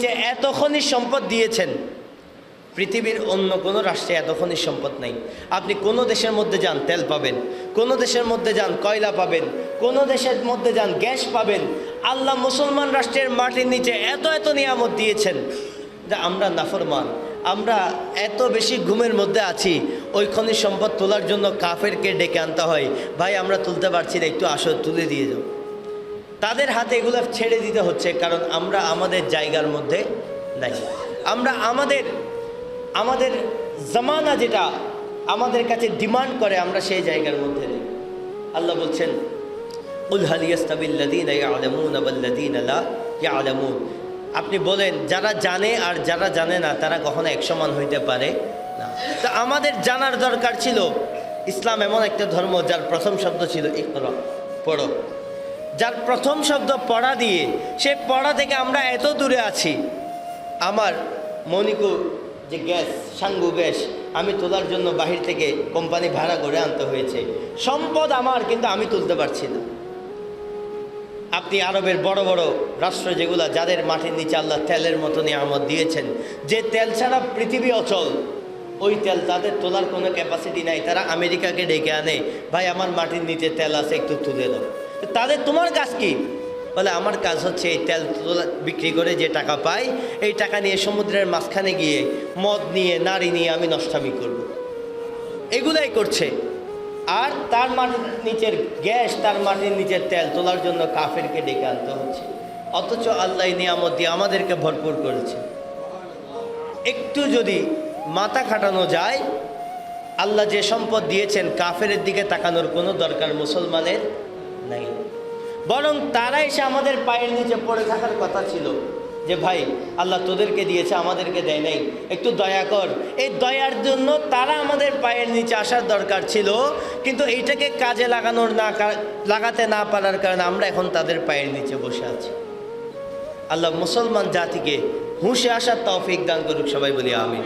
নিচে এত খনিজ সম্পদ দিয়েছেন, পৃথিবীর অন্য কোনো রাষ্ট্রে এত খনিজ সম্পদ নাই। আপনি কোনো দেশের মধ্যে যান, তেল পাবেন। কোনো দেশের মধ্যে যান, কয়লা পাবেন। কোনো দেশের মধ্যে যান, গ্যাস পাবেন। আল্লাহ মুসলমান রাষ্ট্রের মাটির নিচে এত এত নিয়ামত দিয়েছেন যে আমরা নাফরমান। আমরা এত বেশি ঘুমের মধ্যে আছি ওই খনিজ সম্পদ তোলার জন্য কাফেরকে ডেকে আনতে হয়। ভাই, আমরা তুলতে পারছি না, একটু আসো, তুলে দিয়ে যাও। তাদের হাতে এগুলো ছেড়ে দিতে হচ্ছে, কারণ আমরা আমাদের জায়গার মধ্যে নাই। আমরা আমাদের আমাদের জামানা যেটা আমাদের কাছে ডিমান্ড করে, আমরা সেই জায়গার মধ্যে নেই। আল্লাহ বলছেন আপনি বলেন, যারা জানে আর যারা জানে না, তারা কখনো এক সমান হইতে পারে না। তো আমাদের জানার দরকার ছিল, ইসলাম এমন একটা ধর্ম যার প্রথম শব্দ ছিল, ইকরা, পড়ো। যার প্রথম শব্দ পড়া দিয়ে সে পড়া থেকে আমরা এত দূরে আছি। আমার মনিকু যে গ্যাস, সাঙ্গু গ্যাস, আমি তোলার জন্য বাহির থেকে কোম্পানি ভাড়া করে আনতে হয়েছে। সম্পদ আমার, কিন্তু আমি তুলতে পারছি না। আপনি আরবের বড় বড় রাষ্ট্র যেগুলো, যাদের মাটির নিচে আল্লাহ তেলের মতো নিয়ামত দিয়েছেন, যে তেল ছাড়া পৃথিবী অচল, ওই তেল তাদের তোলার কোনো ক্যাপাসিটি নাই। তারা আমেরিকাকে ডেকে আনে, ভাই, আমার মাটির নিচে তেল আছে, একটু তুলে দাও। তাদের তোমার কাজ কি? বলে, আমার কাজ হচ্ছে এই তেল তোলা, বিক্রি করে যে টাকা পাই, এই টাকা নিয়ে সমুদ্রের মাঝখানে গিয়ে মদ নিয়ে, নারী নিয়ে আমি নষ্টামি করব। এগুলাই করছে। আর তার মাটির নিচের গ্যাস, তার মাটির নিচের তেল তোলার জন্য কাফেরকে ডেকে আনতে হচ্ছে। অথচ আল্লাহ নিয়ামত দিয়ে আমাদেরকে ভরপুর করেছে। একটু যদি মাথা খাটানো যায়, আল্লাহ যে সম্পদ দিয়েছেন কাফের দিকে তাকানোর কোনো দরকার মুসলমানের নাই। বরং তারা এসে আমাদের পায়ের নিচে পড়ে থাকার কথা ছিল যে, ভাই, আল্লাহ তোদেরকে দিয়েছে, আমাদেরকে দেয় নাই। একটু দয়া কর। এই দয়ার জন্য তারা আমাদের পায়ের নিচে আসার দরকার ছিল, কিন্তু এইটাকে কাজে লাগানোর না লাগাতে না পারার কারণে আমরা এখন তাদের পায়ের নিচে বসে আছি। আল্লাহ মুসলমান জাতিকে হুঁশে আসার তৌফিক দান করুক, সবাই বলি আমিন।